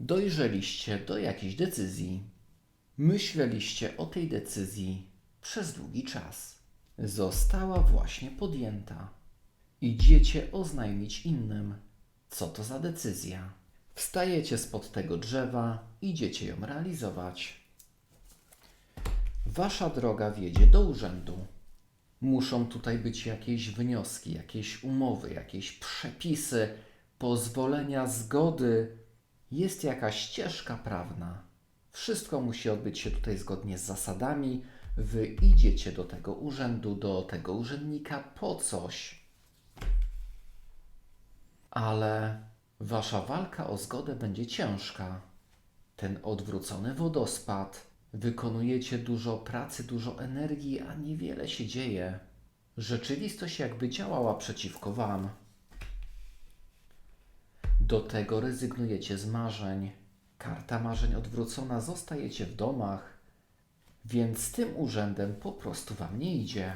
Dojrzeliście do jakiejś decyzji. Myśleliście o tej decyzji przez długi czas. Została właśnie podjęta. Idziecie oznajmić innym, co to za decyzja. Wstajecie spod tego drzewa, idziecie ją realizować. Wasza droga wiedzie do urzędu. Muszą tutaj być jakieś wnioski, jakieś umowy, jakieś przepisy, pozwolenia, zgody. Jest jakaś ścieżka prawna. Wszystko musi odbyć się tutaj zgodnie z zasadami. Wy idziecie do tego urzędu, do tego urzędnika po coś. Ale wasza walka o zgodę będzie ciężka. Ten odwrócony wodospad. Wykonujecie dużo pracy, dużo energii, a niewiele się dzieje. Rzeczywistość jakby działała przeciwko wam. Do tego rezygnujecie z marzeń. Karta marzeń odwrócona, zostajecie w domach, więc tym urzędem po prostu wam nie idzie.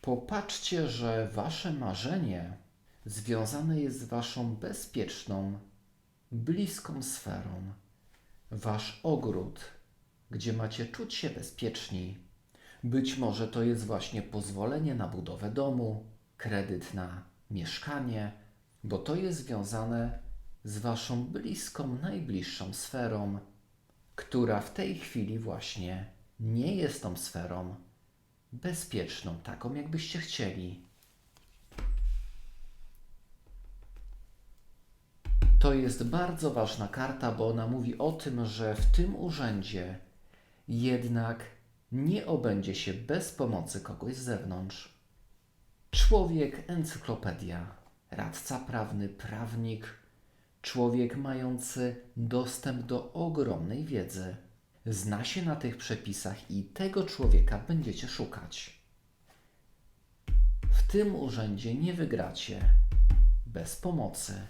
Popatrzcie, że wasze marzenie związane jest z waszą bezpieczną, bliską sferą. Wasz ogród, gdzie macie czuć się bezpieczni. Być może to jest właśnie pozwolenie na budowę domu, kredyt na mieszkanie, bo to jest związane z waszą bliską, najbliższą sferą, która w tej chwili właśnie nie jest tą sferą bezpieczną, taką jakbyście chcieli. To jest bardzo ważna karta, bo ona mówi o tym, że w tym urzędzie jednak nie obędzie się bez pomocy kogoś z zewnątrz. Człowiek encyklopedia, radca prawny, prawnik, człowiek mający dostęp do ogromnej wiedzy. Zna się na tych przepisach i tego człowieka będziecie szukać. W tym urzędzie nie wygracie bez pomocy.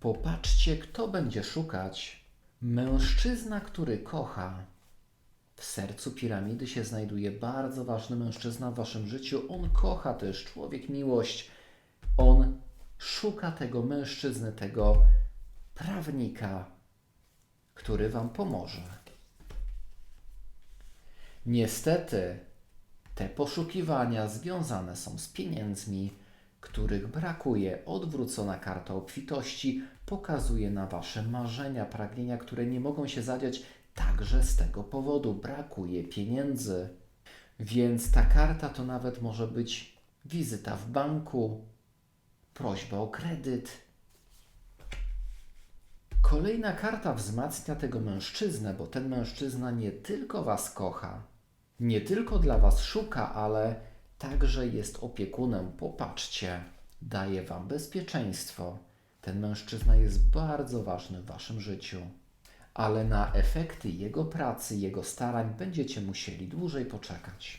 Popatrzcie, kto będzie szukać. Mężczyzna, który kocha. W sercu piramidy się znajduje bardzo ważny mężczyzna w waszym życiu. On kocha, jest człowiek miłość. On szuka tego mężczyzny, tego prawnika, który wam pomoże. Niestety, te poszukiwania związane są z pieniędzmi, których brakuje. Odwrócona karta obfitości pokazuje na wasze marzenia, pragnienia, które nie mogą się zadziać także z tego powodu. Brakuje pieniędzy. Więc ta karta to nawet może być wizyta w banku, prośba o kredyt. Kolejna karta wzmacnia tego mężczyznę, bo ten mężczyzna nie tylko was kocha, nie tylko dla was szuka, ale także jest opiekunem. Popatrzcie, daje wam bezpieczeństwo. Ten mężczyzna jest bardzo ważny w waszym życiu, ale na efekty jego pracy, jego starań będziecie musieli dłużej poczekać.